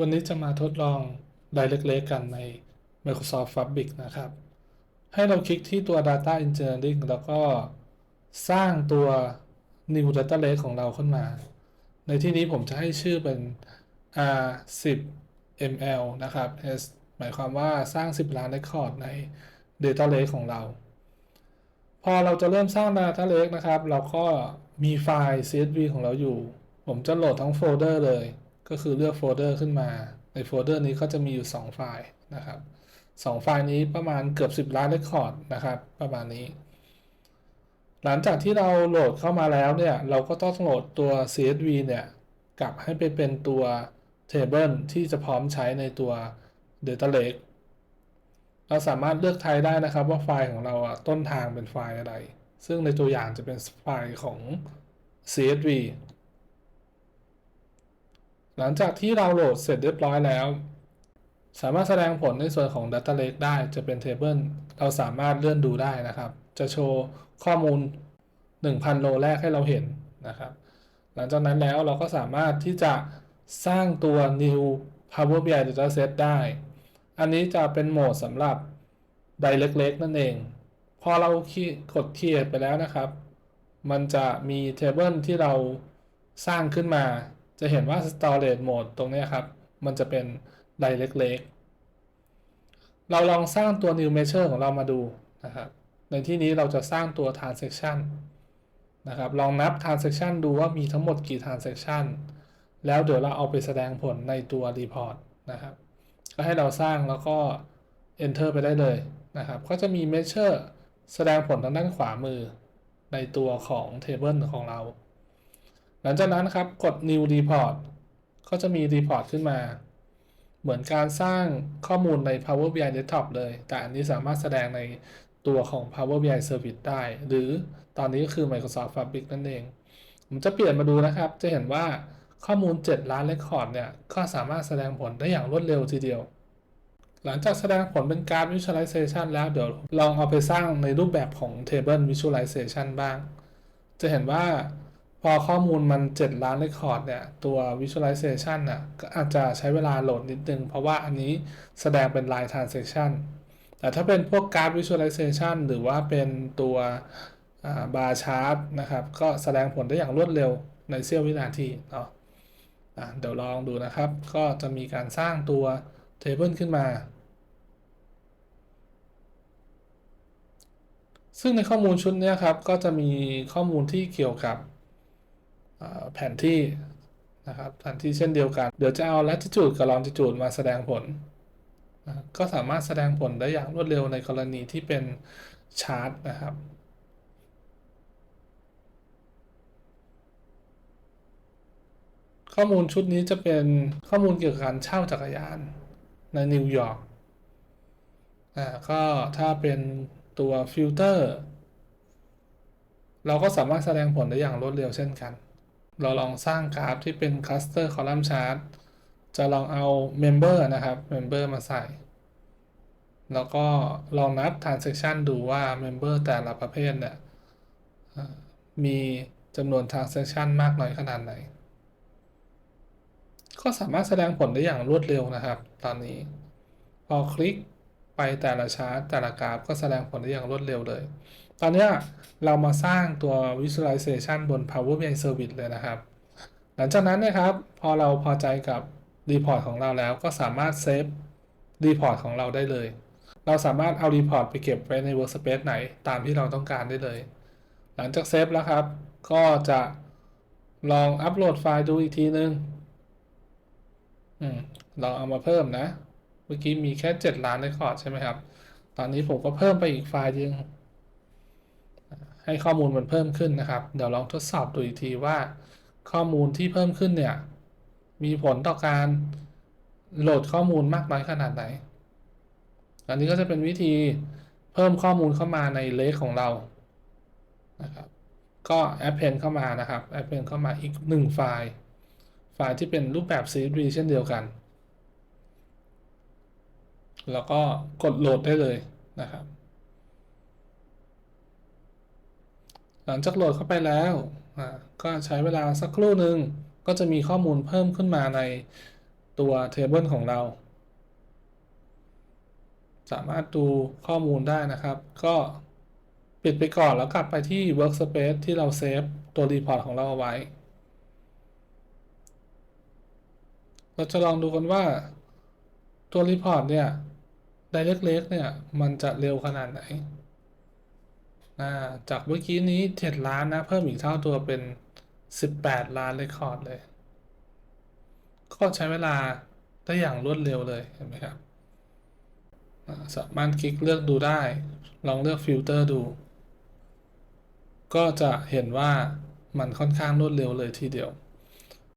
วันนี้จะมาทดลองรายเล็กๆกันใน Microsoft Fabric นะครับ ให้เราคลิกที่ตัว Data Engineering แล้วก็สร้างตัว New Data Lake ของเราขึ้นมา ในที่นี้ผมจะให้ชื่อเป็น R10 ml นะครับ S หมายความว่าสร้าง 10 ล้าน Record ใน Data Lake ของเรา พอเราจะเริ่มสร้าง Data Lake นะครับ เราก็มีไฟล์ CSV ของเราอยู่ ผมจะโหลดทั้งโฟลเดอร์เลย ก็คือเลือกโฟลเดอร์ขึ้นมา ในโฟลเดอร์นี้ก็จะมีอยู่ 2 ไฟล์นะครับ2ไฟล์นี้ประมาณเกือบ 10 ล้าน Record นะครับประมาณนี้ หลังจากที่เราโหลดเข้ามาแล้วเนี่ย เราก็ต้องโหลดตัว CSV เนี่ย กลับให้ไปเป็นตัว Table ที่จะพร้อมใช้ในตัว Data Lake เราสามารถเลือกไทยได้นะครับว่าไฟล์ของเราอะต้นทางเป็นไฟล์อะไร ซึ่งในตัวอย่างจะเป็นไฟล์ของ CSV หลังจากที่เราโหลดเสร็จเรียบร้อยแล้ว สามารถแสดงผลในส่วนของ Data Lake ได้จะเป็น Table เราสามารถเลื่อนดูได้นะครับ จะโชว์ข้อมูล 1,000 โลแรกให้เราเห็นนะครับ หลังจากนั้นแล้วเราก็สามารถที่จะสร้างตัว New Power BI Dataset ได้ อันนี้จะเป็นโหมดสำหรับไดเล็กๆนั่นเอง พอเรากด Create ไปแล้วนะครับ มันจะมี Table ที่เราสร้างขึ้นมา จะเห็นว่า Storage Mode ตรงนี้ครับ มันจะเป็นไดเล็กๆ เราลองสร้างตัว New Measure ของเรามาดูนะครับในที่นี้เราจะสร้างตัว Transaction นะครับ ลองนับ Transaction ดูว่ามีทั้งหมดกี่ Transaction แล้วเดี๋ยวเราเอาไปแสดงผลในตัว Report นะครับ ก็ให้เราสร้างแล้วก็ Enter ไปได้เลยนะครับ ก็จะมี Measure แสดงผลทางด้านขวามือในตัวของ Table ของเรา หลังจากนั้นครับกด New Report ก็จะมี Report ขึ้นมา เหมือนการสร้างข้อมูลใน Power BI Desktop เลย แต่อันนี้สามารถแสดงในตัวของ Power BI Service ได้ หรือตอนนี้ก็คือ Microsoft Fabric นั่นเอง ผมจะเปลี่ยนมาดูนะครับ จะเห็นว่าข้อมูล 7 ล้าน Record เนี่ย ก็สามารถแสดงผลได้อย่างรวดเร็วทีเดียว หลังจากแสดงผลเป็นการ Visualization แล้วเดี๋ยวลองเอาไปสร้างในรูปแบบของ Table Visualization บ้าง จะเห็นว่า พอข้อมูลมัน 7 ล้าน Record เนี่ย ตัว Visualization น่ะก็อาจจะใช้เวลาโหลดนิดนึง เพราะว่าอันนี้แสดงเป็น Line Transaction แต่ถ้าเป็นพวกการ Visualization หรือว่าเป็นตัวบาร์ชาร์ตนะครับ ก็แสดงผลได้อย่างรวดเร็วในเสี้ยววินาทีเนาะเดี๋ยวลองดูนะครับ ก็จะมีการสร้างตัว Table ขึ้นมา ซึ่งในข้อมูลชุดนี้ครับ ก็จะมีข้อมูลที่เกี่ยวกับ แผนที่นะครับแผนที่เช่นเดียวกัน เดี๋ยวจะเอา latitude กับ longitude มาแสดงผล ก็สามารถแสดงผลได้อย่างรวดเร็วในกรณีที่เป็นชาร์ตนะครับข้อมูลชุดนี้จะเป็นข้อมูลเกี่ยวกับการเช่าจักรยานในนิวยอร์ก อ่า ก็ถ้าเป็นตัวฟิลเตอร์ เราก็สามารถแสดงผลได้อย่างรวดเร็วเช่นกัน เราลองสร้างกราฟที่เป็น Cluster Column Chart จะลองเอา Member นะครับ Member มาใส่ แล้วก็ลองนับ Transaction ดูว่า Member แต่ละประเภทเนี่ยมีจำนวน Transaction มากน้อยขนาดไหน ก็สามารถแสดงผลได้อย่างรวดเร็วนะครับ ตอนนี้ พอคลิกไปแต่ละชาร์ตแต่ละกราฟก็แสดงผลได้อย่างรวดเร็วเลย ตอนนี้เรามาสร้างตัว Visualization บน Power BI Service เลยนะครับ หลังจากนั้นนะครับ พอเราพอใจกับ Report ของเราแล้วก็สามารถเซฟ Report ของเราได้เลย เราสามารถเอา Report ไปเก็บไว้ใน Workspace ไหนตามที่เราต้องการได้เลย หลังจากเซฟแล้วครับ ก็จะลองอัปโหลดไฟล์ดูอีกทีนึงอืมลองเอามาเพิ่มนะ เมื่อกี้มีแค่ 7 ล้านในคอร์ดใช่ไหมครับ ตอนนี้ผมก็เพิ่มไปอีกไฟล์นึง ให้ข้อมูลมันเพิ่มขึ้นนะครับ เดี๋ยวลองทดสอบดูอีกทีว่า ข้อมูลที่เพิ่มขึ้นเนี่ย มีผลต่อการโหลดข้อมูลมากน้อยขนาดไหน อันนี้ก็จะเป็นวิธีเพิ่มข้อมูลเข้ามาในเลขของเรานะครับ ก็แอปเพนเข้ามานะครับแอปเพนเข้ามาอีก1ไฟล์ ไฟล์ที่เป็นรูปแบบ CSV เช่นเดียวกัน แล้วก็กดโหลดได้เลยนะครับ หลังจากโหลดเข้าไปแล้วก็ใช้เวลาสักครู่หนึ่งก็จะมีข้อมูลเพิ่มขึ้นมาในตัวเทเบิลของเรา สามารถดูข้อมูลได้นะครับ ก็ปิดไปก่อนแล้วกลับไปที่ Workspace ที่เราเซฟตัวรีพอร์ตของเราเอาไว้ เราจะลองดูกันว่าตัวรีพอร์ตเนี่ยไดเรกเล็กเนี่ย มันจะเร็วขนาดไหน จากเมื่อกี้นี้ 7 ล้านนะ เพิ่มอีกเท่าตัวเป็น 18 ล้านเรคคอร์ดเลย ก็ใช้เวลาได้อย่างรวดเร็วเลยเห็นไหมครับ สามารถคลิกเลือกดูได้ ลองเลือกฟิลเตอร์ดู ก็จะเห็นว่ามันค่อนข้างรวดเร็วเลยทีเดียว